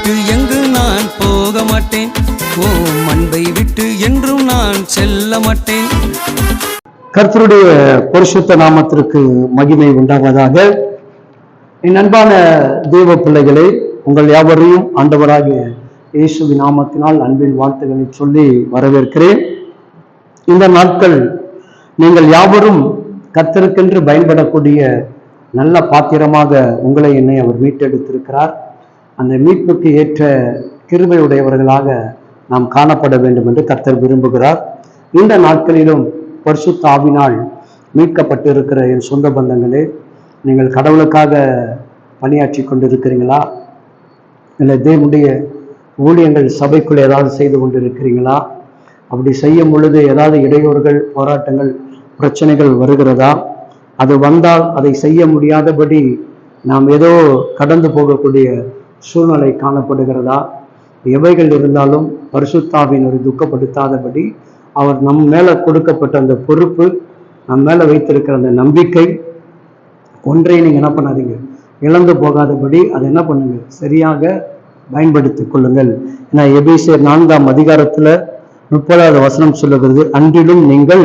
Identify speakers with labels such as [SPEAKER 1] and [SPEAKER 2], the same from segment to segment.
[SPEAKER 1] விட்டு எங்கு நான் போக மாட்டேன்? ஓ அன்பை விட்டு என்றும் நான் செல்ல மாட்டேன்.
[SPEAKER 2] கர்த்தருடைய பரிசுத்த நாமத்திற்கு மகிமை உண்டாவதாக. என் அன்பான தெய்வ பிள்ளைகளை உங்கள் யாவரையும் ஆண்டவராக இயேசுவி நாமத்தினால் அன்பின் வாழ்த்துக்களை சொல்லி வரவேற்கிறேன். இந்த நாட்கள் நீங்கள் யாவரும் கத்தருக்கென்று பயன்படக்கூடிய நல்ல பாத்திரமாக உங்களை என்னை அவர் மீட்டெடுத்திருக்கிறார். அந்த மீட்புக்கு ஏற்ற கிருபையுடையவர்களாக நாம் காணப்பட வேண்டும் என்று கர்த்தர் விரும்புகிறார். இந்த நாட்களிலும் பரிசுத்த ஆவினால் மீட்கப்பட்டு இருக்கிற என் சொந்த பந்தங்களே நீங்கள் கடவுளுக்காக பணியாற்றி கொண்டிருக்கிறீங்களா? இல்லை தேவனுடைய ஊழியங்கள் சபைக்குள் ஏதாவது செய்து கொண்டிருக்கிறீங்களா? அப்படி செய்யும் பொழுது ஏதாவது இடையூறுகள் போராட்டங்கள் பிரச்சனைகள் வருகிறதா? அது வந்தால் அதை செய்ய முடியாதபடி நாம் ஏதோ கடந்து போகக்கூடிய சூழ்நிலை காணப்படுகிறதா? எவைகள் இருந்தாலும் பரிசுத்தாவினரை துக்கப்படுத்தாதபடி அவர் நம் மேலே கொடுக்கப்பட்ட அந்த பொறுப்பு நம் மேலே வைத்திருக்கிற அந்த நம்பிக்கை ஒன்றை நீங்கள் என்ன பண்ணாதீங்க? இழந்து போகாதபடி அதை என்ன பண்ணுங்க? சரியாக பயன்படுத்திக் கொள்ளுங்கள். ஏன்னா எபேசியர் நான்காம் அதிகாரத்தில் முப்பதாவது வசனம் சொல்லுகிறது அன்றிலும் நீங்கள்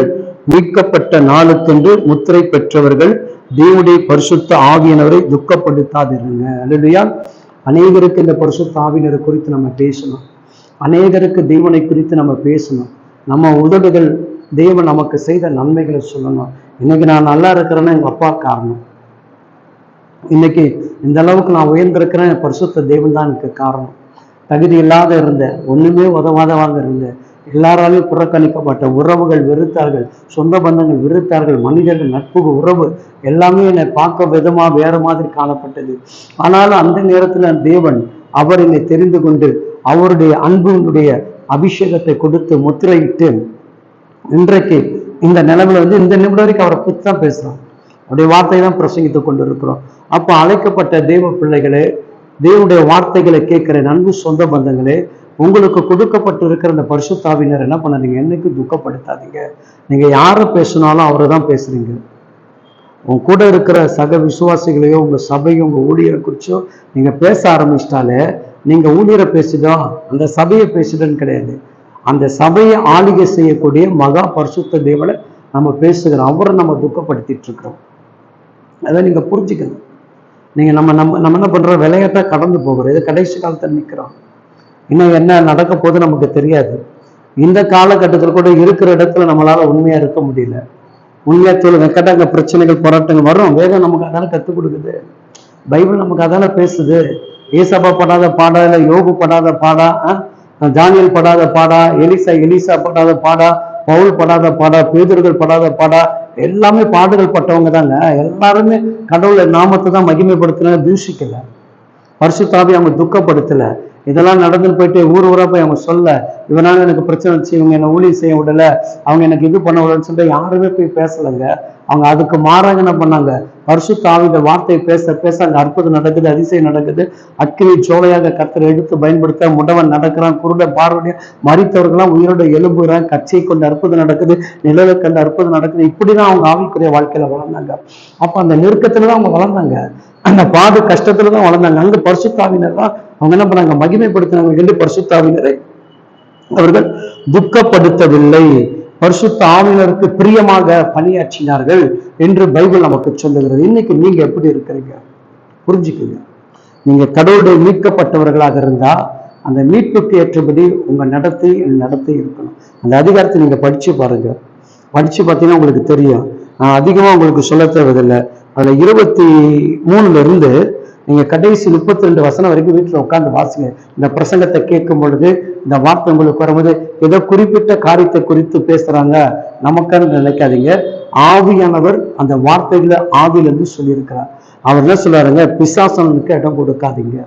[SPEAKER 2] மீட்கப்பட்ட நாளுக்கென்று முத்திரை பெற்றவர்கள் தேவனுடைய பரிசுத்த ஆவியினரை துக்கப்படுத்தாதிருங்க. அல்லையா அநேகருக்கு இந்த பரிசுத்த ஆவியினரை குறித்து நம்ம பேசணும். அநேகருக்கு தேவனை குறித்து நம்ம பேசணும். நம்ம உதடுகள் தேவன் நமக்கு செய்த நன்மைகளை சொல்லணும். இன்னைக்கு நான் நல்லா இருக்கிறேன்னா எங்கள் அப்பா காரணம். இன்னைக்கு இந்த அளவுக்கு நான் உயர்ந்திருக்கிறேன் பரிசுத்த தேவன் தான் எனக்கு காரணம். தகுதி இல்லாத இருந்தேன் ஒன்றுமே உதவாதவாக இருந்தேன். எல்லாராலையும் புறக்கணிக்கப்பட்ட உறவுகள் வெறுத்தார்கள் சொந்த பந்தங்கள் வெறுத்தார்கள் மனிதர்கள் நட்பு உறவு எல்லாமே என்னை பார்க்க விதமா வேற மாதிரி காணப்பட்டது. ஆனாலும் அந்த நேரத்துல தேவன் அவர் என்னை தெரிந்து கொண்டு அவருடைய அன்புடைய அபிஷேகத்தை கொடுத்து முத்திரையிட்டு இன்றைக்கு இந்த நிலைமையில வந்து இந்த நிமிடம் வரைக்கும் அவரை பற்றி தான் பேசுறான் அவருடைய வார்த்தை தான் பிரசங்கித்துக் கொண்டு இருக்கிறோம் அப்போ அழைக்கப்பட்ட தேவ பிள்ளைகளே தேவனுடைய வார்த்தைகளை கேட்கிற நன்கு சொந்த பந்தங்களே உங்களுக்கு கொடுக்கப்பட்டு இருக்கிற இந்த பரிசுத்தாவினர் என்ன பண்ணாதீங்க? என்னைக்கு துக்கப்படுத்தாதீங்க. நீங்க யாரை பேசினாலும் அவரை தான் பேசுறீங்க. உங்க கூட இருக்கிற சக விசுவாசிகளையோ உங்கள் சபையோ உங்க ஊழியரை குறிச்சோ நீங்கள் பேச ஆரம்பிச்சிட்டாலே நீங்க ஊழியரை பேசிட்டோம் அந்த சபையை பேசிட்டோன்னு கிடையாது. அந்த சபையை ஆளுகை செய்யக்கூடிய மகா பரிசுத்த தேவனை நம்ம பேசுகிறோம் அவரை நம்ம துக்கப்படுத்திட்டு இருக்கிறோம் அதை நீங்க புரிஞ்சுக்கணும். நீங்கள் நம்ம நம்ம நம்ம என்ன பண்ணுறோம் விளையாட்டாக கடந்து போகிறோம். இது கடைசி காலத்தில் நிற்கிறோம் இன்னும் என்ன நடக்க போது நமக்கு தெரியாது. இந்த காலகட்டத்தில் கூட இருக்கிற இடத்துல நம்மளால உண்மையா இருக்க முடியல. உண்மையா தோல் கேட்டா பிரச்சனைகள் போராட்டங்கள் வரும். வேதம் நமக்கு அதான கற்றுக் கொடுக்குது. பைபிள் நமக்கு அதான பேசுது. ஏசப்பா படாத பாடா இல்லை யோகு படாத பாடா ஜானியல் படாத பாடா எலிசா எலிசா படாத பாடா பவுல் படாத பாடா பேதர்கள் படாத பாடா எல்லாமே பாடுகள் பட்டவங்க தாங்க. எல்லாருமே கடவுளை நாமத்தை தான் மகிமைப்படுத்தின தூஷிக்கல. பரிசுத்தாவி அவங்க துக்கப்படுத்தலை. இதெல்லாம் நடந்துன்னு போயிட்டு ஊர் ஊரா போய் அவங்க சொல்ல இவனால எனக்கு பிரச்சனை வச்சு இவங்க என்ன ஊழியம் செய்ய விடல அவங்க எனக்கு இது பண்ண விடலன்னு சொல்லிட்டு யாருமே போய் பேசலைங்க. அவங்க அதுக்கு மாறாக என்ன பண்ணாங்க? பரிசுத்த வார்த்தை பேச பேச அங்க அற்புதம் நடக்குது அதிசயம் நடக்குது. அக்கினி ஜோலையாக கத்தரை எடுத்து பயன்படுத்த முடவன் நடக்கிறான் குருட பார்வைய மறித்தவர்கள்லாம் உயிரோட எலும்புகிறான் கட்சியை கொண்டு அற்புதம் நடக்குது நிழலை கண்டு அற்புதம் நடக்குது. இப்படிதான் அவங்க ஆவிக்குரிய வாழ்க்கையில வளர்ந்தாங்க. அப்ப அந்த நெருக்கத்துல தான் அவங்க வளர்ந்தாங்க. அந்த பாடு கஷ்டத்துல தான் வளர்ந்தாங்க. அங்க பரிசுத்தாவினர் தான் அவங்க என்ன பண்ணாங்க? மகிமைப்படுத்தினாங்க. என்று பரிசுத்தாவினரை அவர்கள் துக்கப்படுத்தவில்லை. பரிசுத்த ஆவினருக்கு பிரியமாக பணியாற்றினார்கள் என்று பைபிள் நமக்கு சொல்லுகிறது. இன்னைக்கு நீங்க எப்படி இருக்கிறீங்க? புரிஞ்சுக்குங்க. நீங்க கடவுளுடைய மீட்கப்பட்டவர்களாக இருந்தா அந்த மீட்புக்கு ஏற்றபடி உங்க நடத்தை என் நடத்தை இருக்கணும். அந்த அதிகாரத்தை நீங்க படிச்சு பாருங்க. படிச்சு பார்த்தீங்கன்னா உங்களுக்கு தெரியும். நான் அதிகமா உங்களுக்கு சொல்ல தேவையில்லை. அதுல இருபத்தி மூணுல இருந்து நீங்க கடைசி முப்பத்தி ரெண்டு வசனம் வரைக்கும் வீட்டுல உட்காந்து வாசிங்க. இந்த பிரசங்கத்தை கேட்கும் பொழுது இந்த வார்த்தை உங்களுக்கு வரும்போது ஏதோ குறிப்பிட்ட காரியத்தை குறித்து பேசுறாங்க. நமக்கான நினைக்காதீங்க. ஆவியானவர் அந்த வார்த்தைகளை ஆவியில இருந்து சொல்லியிருக்கிறார். அவர் என்ன சொல்றாருங்க? பிசாசனுக்கு இடம் கொடுக்காதீங்க.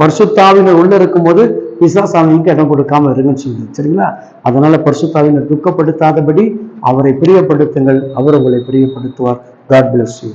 [SPEAKER 2] பரிசுத்தாவினர் உள்ள இருக்கும்போது பிசாசாமிக்கு இடம் கொடுக்காம இருங்கன்னு சொல்லுது சரிங்களா? அதனால பரிசுத்தாவினர் துக்கப்படுத்தாதபடி அவரை பிரியப்படுத்துங்கள். அவர் உங்களை பிரியப்படுத்துவார். God bless you